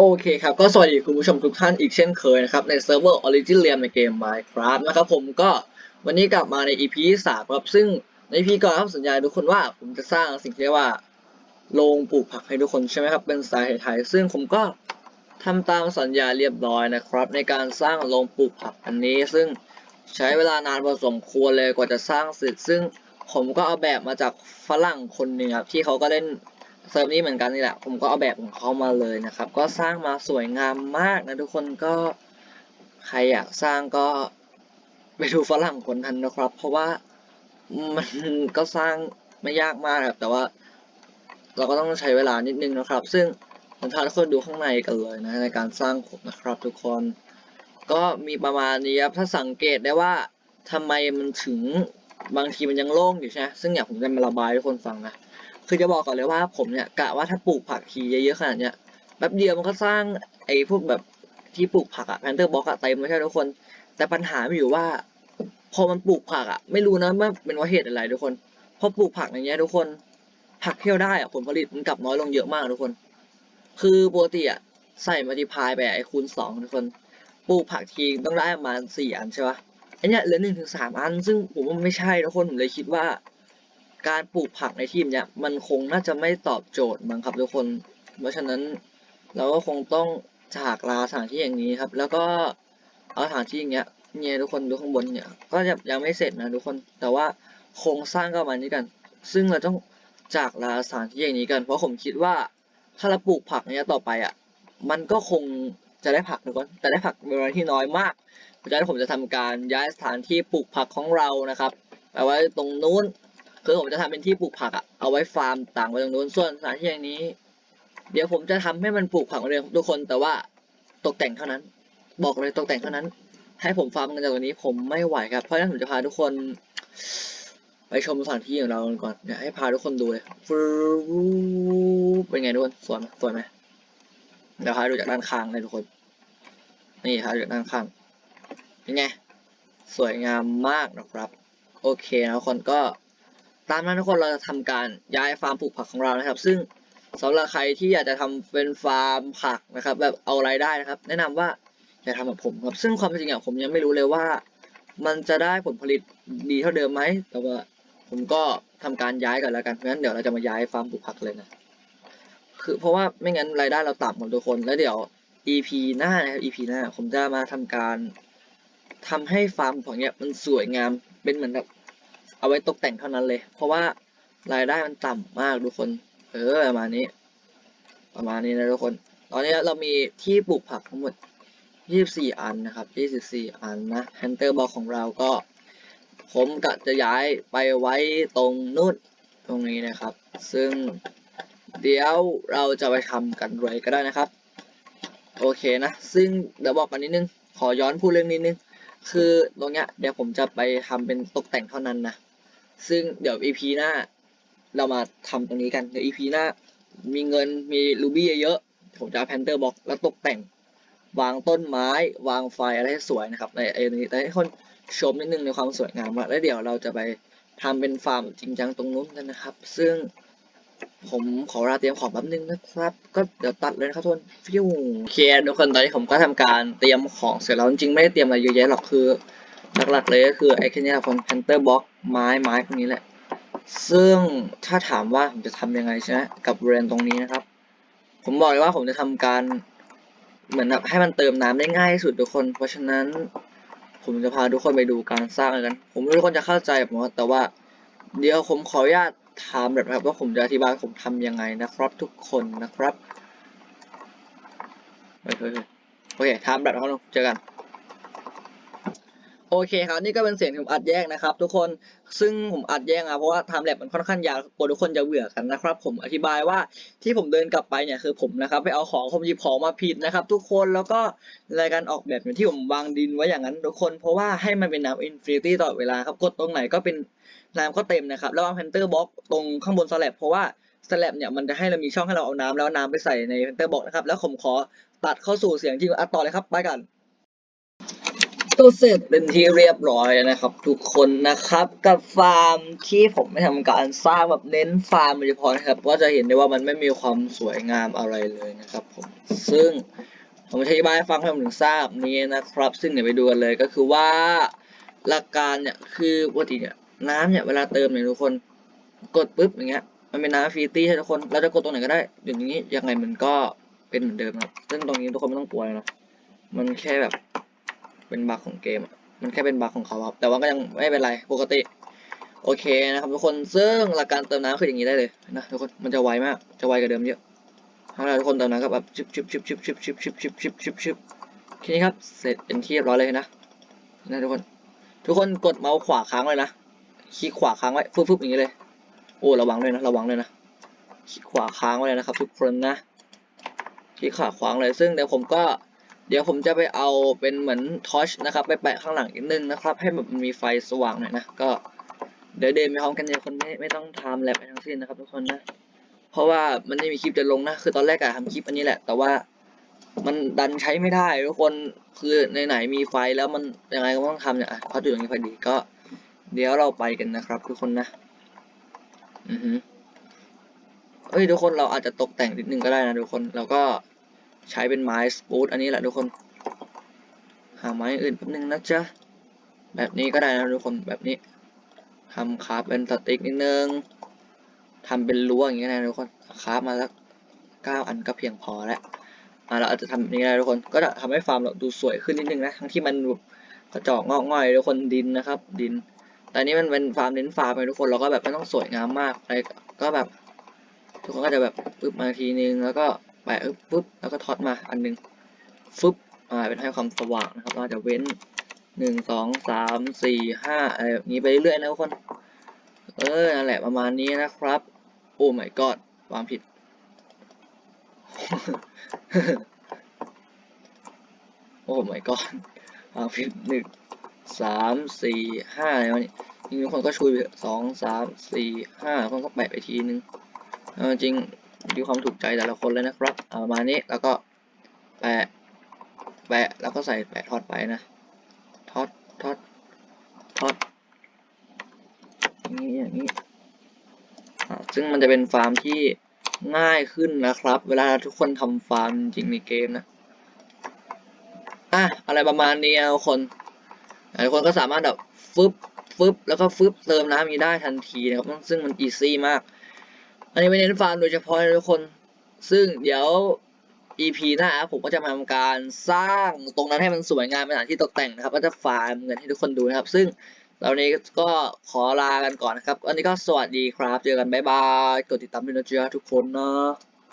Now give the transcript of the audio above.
โอเคครับ ก็สวัสดีคุณผู้ชมทุกท่านอีกเช่นเคยนะครับ ในเซิร์ฟเวอร์ Origin เรียมในเกม Minecraft นะครับผมก็วันนี้กลับมาใน EP ที่สามครับ ซึ่งใน EP ก่อนครับสัญญาทุกคนว่าผมจะสร้างสิ่งที่เรียกว่าโรงปลูกผักให้ทุกคนใช่ไหมครับ เป็นสไตล์ไทยๆซึ่งผมก็ทำตามสัญญาเรียบร้อยนะครับ ในการสร้างโรงปลูกผักอันนี้ ซึ่งใช้เวลานานพอสมควรเลยกว่าจะสร้างเสร็จ ซึ่งผมก็เอาแบบมาจากฝรั่งคนหนึ่งครับที่เขาก็เล่น เซิร์ฟนี้เหมือนกันนี่แหละ ผมก็เอาแบบของเขามาเลยนะครับ ก็สร้างมาสวยงามมากนะทุกคนก็ใครอยากสร้างก็ไปดูฝรั่งคนนั้นนะครับ เพราะว่ามันก็สร้างไม่ยากมากครับแต่ว่า เราก็ต้องใช้เวลานิดนึงนะครับ ซึ่งผมพาทุกคนดูข้างในกันเลยนะในการสร้างผมนะครับ ทุกคน ก็มีประมาณนี้ครับถ้าสังเกตได้ว่าทำไมมันถึงบางทีมันยังโล่งอยู่ใช่ไหมซึ่งอยากผมจะมาระบายให้ทุกคนฟังนะ คือจะบอกก่อนเลยว่าผมเนี่ยกะว่าถ้าปลูกผักทีเยอะๆขนาดเนี้ยแป๊บเดียวมันก็สร้างไอ้พวกแบบที่ปลูกผักอะแพนเตอร์บล็อกอะเต็มไม่ใช่ทุกคน แต่ปัญหามีอยู่ว่า พอมันปลูกผักอะไม่รู้นะว่าเป็นว่าเหตุอะไรทุกคน พอปลูกผักอย่างเงี้ยทุกคนผักเที่ยวได้อะผลผลิตมันกลับน้อยลงเยอะมากทุกคน คือปกติอะใส่มัลติพายไปไอ้คูณสองทุกคนปลูกผักทีต้องได้ประมาณสี่อันใช่ปะไอเนี้ยเหลือหนึ่งถึงสามอัน ซึ่งผมว่าไม่ใช่ทุกคนผมเลยคิดว่า การปลูกผักในทีมเนี่ยมันคงน่าจะไม่ตอบโจทย์มั้งครับทุกคน เพราะฉะนั้นเราก็คงต้องจากลาสถานที่อย่างนี้ครับ แล้วก็เอาสถานที่อย่างเงี้ยเนี่ยทุกคนดูข้างบนเนี่ย ก็ยังยังไม่เสร็จนะทุกคน แต่ว่าโครงสร้างก็มานี้กัน ซึ่งเราต้องจากลาสถานที่อย่างนี้กัน เพราะผมคิดว่าถ้าเราปลูกผักเนี้ยต่อไปอะ มันก็คงจะได้ผักทุกคน แต่ได้ผักในเวลาที่น้อยมาก เพราะฉะนั้นผมจะทำการย้ายสถานที่ปลูกผักของเรานะครับไปไว้ตรงนู้น คือผมจะทำเป็นที่ปลูกผักอะเอาไว้ฟาร์มต่างไว้ตรงนู้นส่วนสถานที่อย่างนี้ เดี๋ยวผมจะทำให้มันปลูกผักเหมือนเดิมทุกคนแต่ว่าตกแต่งเท่านั้น บอกเลยตกแต่งเท่านั้น ให้ผมฟาร์มกันจากวันนี้ผมไม่ไหวครับเพราะฉะนั้นผมจะพาทุกคน ไปชมสถานที่ของเรากันก่อนเดี๋ยให้พาทุกคนดูเลยฟรึบเป็นไงทุกคนสวยไหมสวยไหมเดี๋ยวพาดูจากด้านข้างเลยทุกคน นี่พาดูจากด้านข้างเป็นไงสวยงามมากนะครับ โอเคนะทุกคนก็ ตามนั้นทุกคนเราจะทำการย้ายฟาร์มปลูกผักของเรานะครับ ซึ่งสำหรับใครที่อยากจะทำเป็นฟาร์มผักนะครับ แบบเอารายได้นะครับ แนะนำว่าอย่าทำแบบผมครับ ซึ่งความจริงอะผมยังไม่รู้เลยว่า มันจะได้ผลผลิตดีเท่าเดิมไหมแต่ว่าผมก็ทำการย้ายกันแล้วกันงั้นเดี๋ยวเราจะมาย้ายฟาร์มปลูกผักเลยนะคือเพราะว่าไม่งั้นรายได้เราต่ำหมดทุกคนแล้วเดี๋ยว EP หน้านะครับ EP หน้าผมจะมาทำการทำให้ฟาร์มของเนี้ยมันสวยงามเป็นเหมือนแบบ เอาไว้ตกแต่งเท่านั้นเลย เพราะว่ารายได้มันต่ำมากทุกคน เออประมาณนี้ ประมาณนี้นะทุกคน ตอนนี้เรามีที่ปลูกผักทั้งหมด 24 อันนะครับ 24 อันนะแฮนเตอร์บอกของเราก็ ผมกะจะย้ายไปไว้ตรงนู่นตรงนี้นะครับ ซึ่งเดี๋ยวเราจะไปทำกันเลยก็ได้นะครับ โอเคนะ ซึ่งเดี๋ยวบอกกันนิดนึง ขอย้อนพูดเรื่องนิดนึง คือตรงเนี้ยเดี๋ยวผมจะไปทำเป็นตกแต่งเท่านั้นนะ ซึ่งเดี๋ยว EP หน้า เรามาทำตรงนี้กันเดี๋ยว EP หน้า มีเงินมีรูบี้เยอะๆผมจะแพนเตอร์บ็อกแล้วตกแต่ง วางต้นไม้ วางไฟอะไรให้สวยนะครับในไอ้นี้แต่ให้คนชมนิดนึงในความสวยงามแล้วเดี๋ยวเราจะไปทำเป็นฟาร์มจริงจังตรงนู้นกันนะครับ ซึ่งผมขอเวลาเตรียมของแป๊บนึงนะครับ ก็เดี๋ยวตัดเลยนะครับทุกคนฟิวโอเคทุกคนตอนนี้ผมก็ทำการเตรียมของเสร็จแล้วจริงๆไม่ได้เตรียมอะไรเยอะแยะหรอกคือ หลักๆเลยก็คือไอ้แค่นี้แหละคนแพนเตอร์บล็อกไม้ไม้พวกนี้แหละ ซึ่งถ้าถามว่าผมจะทำยังไงใช่ไหมกับเรนตรงนี้นะครับ ผมบอกเลยว่าผมจะทำการเหมือนแบบให้มันเติมน้ำได้ง่ายที่สุดทุกคน เพราะฉะนั้นผมจะพาทุกคนไปดูการสร้างกัน ผมไม่รู้ทุกคนจะเข้าใจผมว่าแต่ว่า เดี๋ยวผมขออนุญาตถามแบบครับว่าผมจะอธิบายผมทำยังไงนะครับทุกคนนะครับเฮ้ยเฮ้ยเฮ้ยโอเคถามแบบครับเจอกัน โอเคครับนี่ก็เป็นเสียงที่ผมอัดแยกนะครับ ทุกคนซึ่งผมอัดแยกอะเพราะว่าไทม์แลปมันค่อนข้างยาวกลัวทุกคนจะเบื่อกันนะครับ ผมอธิบายว่าที่ผมเดินกลับไปเนี่ยคือผมนะครับไปเอาของผมหยิบของมาผิดนะครับ ทุกคนแล้วก็รายการออกแบบอย่างที่ผมวางดินไว้อย่างนั้นทุกคน เพราะว่าให้มันเป็นน้ำอินฟินิตี้ตลอดเวลาครับกดตรงไหนก็เป็นน้ำก็เต็มนะครับแล้ววางแพนเตอร์บล็อกตรงข้างบนสแลบเพราะว่าสแลบเนี่ยมันจะให้เรามีช่องให้เราเอาน้ำแล้วน้ำไปใส่ในแพนเตอร์บล็อกนะครับแล้วผมขอตัดเข้าสู่เสียงจริงอัดต่อเลยครับไปกัน ก็เสร็จเป็นที่เรียบร้อยนะครับ ทุกคนนะครับกับฟาร์มที่ผมไม่ทำการสร้างแบบเน้นฟาร์มโดยเฉพาะนะครับ ก็จะเห็นได้ว่ามันไม่มีความสวยงามอะไรเลยนะครับผมซึ่งผมจะอธิบายให้ฟังให้ผมถึงทราบนี้นะครับ ซึ่งเดี๋ยวไปดูกันเลยก็คือว่าหลักการเนี่ยคือปกติเนี่ยน้ำเนี่ยเวลาเติมเนี่ยทุกคนกดปุ๊บอย่างเงี้ยมันเป็นน้ำฟรีตี้ให้ทุกคนเราจะกดตรงไหนก็ได้อย่างนี้ยังไงมันก็เป็นเหมือนเดิมครับซึ่งตรงนี้ทุกคนไม่ต้องกลัวเลยนะมันแค่แบบ เป็นบั๊กของเกมมันแค่เป็นบั๊กของเขาครับ แต่ว่าก็ยังไม่เป็นไรปกติ โอเคนะครับทุกคนซึ่งหลักการเติมน้ำคืออย่างนี้ได้เลยนะทุกคนมันจะไวมากจะไวกว่าเดิมเยอะถ้าเราทุกคนเติมน้ำก็แบบชิบชิบชิบชิบชิบชิบชิบชิบชิบชิบชิบแค่นี้ครับเสร็จเป็นที่เรียบร้อยเลยนะนะทุกคน ทุกคนกดเมาส์ขวาค้างไว้นะคลิกขวาค้างไว้ฟึบฟึบอย่างนี้เลยโอ้ระวังด้วยนะระวังด้วยนะคลิกขวาค้างไว้เลยนะครับ ทุกคนนะคลิกขวาค้างเลยซึ่งเดี๋ยวผมก็ เดี๋ยวผมจะไปเอาเป็นเหมือนทอชนะครับ ไปแปะข้างหลังอีกนึงนะครับ ให้แบบมันมีไฟสว่างหน่อยนะ ก็เดี๋ยวเดินไปพร้อมกันเดี๋ยคนไม่ไม่ต้องทำแลบไปทั้งสิ้นนะครับทุกคนนะ เพราะว่ามันไม่มีคลิปจะลงนะ คือตอนแรกอะทำคลิปอันนี้แหละ แต่ว่ามันดันใช้ไม่ได้ทุกคน คือในไหนๆมีไฟแล้วมันยังไงก็ต้องทำเนี่ยพราะจุดตรงนี้พอดีก็ เดี๋ยวเราไปกันนะครับ ทุกคนนะ อือฮึเอ้ยทุกคนเราอาจจะตกแต่งนิดนึงก็ได้นะทุกคนเราก็ ใช้เป็นไม้สปูตอันนี้แหละทุกคน หาไม้อื่นแป๊บนึงนะจ๊ะ แบบนี้ก็ได้นะทุกคนแบบนี้ทำคราฟเป็นสติ๊กนิดนึงทำเป็นรั้วอย่างเงี้ยนะทุกคนคราฟมาสักเก้าอันก็เพียงพอแล้วอ่าเราอาจจะทำแบบนี้ได้ทุกคนก็จะทำให้ฟาร์มเราดูสวยขึ้นนิดนึงนะทั้งที่มันแบบกระจอกงอกง่อยทุกคนดินนะครับ ดิน แต่อันนี้มันเป็นฟาร์มเน้นฟาร์มไปทุกคนเราก็แบบไม่ต้องสวยงามมากอะไรก็แบบ ทุกคนก็จะแบบปึ๊บมาทีนึงแล้วก็ แปะปึ๊บปึ๊บแล้วก็ทอดมาอันนึงฟึบอ่าเป็นให้ความสว่างนะครับ เราจะเว้นหนึ่งสองสามสี่ห้าอะไรแบบนี้ไปเรื่อยๆนะทุกคน เออนั่นแหละประมาณนี้นะครับ โอ้ my god วางผิด โอ้ my god วางผิดหนึ่งสามสี่ห้าอะไรวะนี่จริงทุกคนก็ช่วยสองสามสี่ห้าคนก็แปะไปทีนึงเอาจริง ดูความถูกใจแต่ละคนเลยนะครับเอาประมาณนี้แล้วก็แปะแปะแล้วก็ใส่แปะทอดไปนะทอดทอดทอดอย่างนี้อย่างนี้ซึ่งมันจะเป็นฟาร์มที่ง่ายขึ้นนะครับ เวลาทุกคนทำฟาร์มจริงในเกมนะอะอะไรประมาณนี้นะทุกคนทุกคนก็สามารถแบบฟึบฟึบแล้วก็ฟึบเติมน้ำนี้ได้ทันทีนะครับซึ่งมันอีซี่มาก อันนี้ไม่เน้นฟาร์มโดยเฉพาะนะทุกคน ซึ่งเดี๋ยว EP หน้าผมก็จะมาทำการสร้างตรงนั้นให้มันสวยงามเป็นสถานที่ตกแต่งนะครับ ก็จะฟาร์มเงินให้ทุกคนดูนะครับ ซึ่งตอนนี้ก็ขอลากันก่อนนะครับ อันนี้ก็สวัสดีครับ เจอกันบ๊ายบาย กดติดตามด้วยนะจ๊ะทุกคนนะ